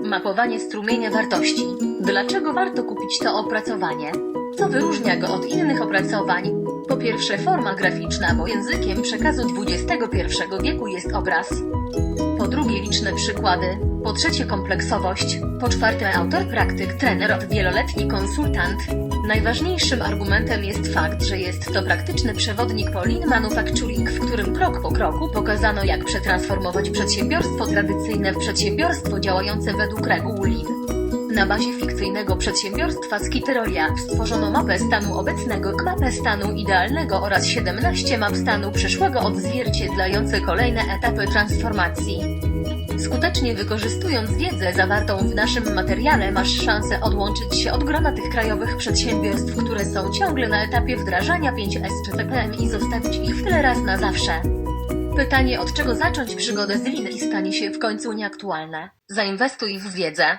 Mapowanie strumienia wartości. Dlaczego warto kupić to opracowanie? Co wyróżnia go od innych opracowań? Po pierwsze forma graficzna, bo językiem przekazu XXI wieku jest obraz. Drugie liczne przykłady. Po trzecie kompleksowość. Po czwarte autor praktyk, trener, wieloletni konsultant. Najważniejszym argumentem jest fakt, że jest to praktyczny przewodnik po Lean Manufacturing, w którym krok po kroku pokazano jak przetransformować przedsiębiorstwo tradycyjne w przedsiębiorstwo działające według reguł Lean. Na bazie fikcyjnego przedsiębiorstwa Skiterolia stworzono mapę stanu obecnego, mapę stanu idealnego oraz 17 map stanu przyszłego odzwierciedlające kolejne etapy transformacji. Skutecznie wykorzystując wiedzę zawartą w naszym materiale, masz szansę odłączyć się od grona tych krajowych przedsiębiorstw, które są ciągle na etapie wdrażania 5S czy TPM i zostawić ich w tyle raz na zawsze. Pytanie, od czego zacząć przygodę z Lean stanie się w końcu nieaktualne. Zainwestuj w wiedzę.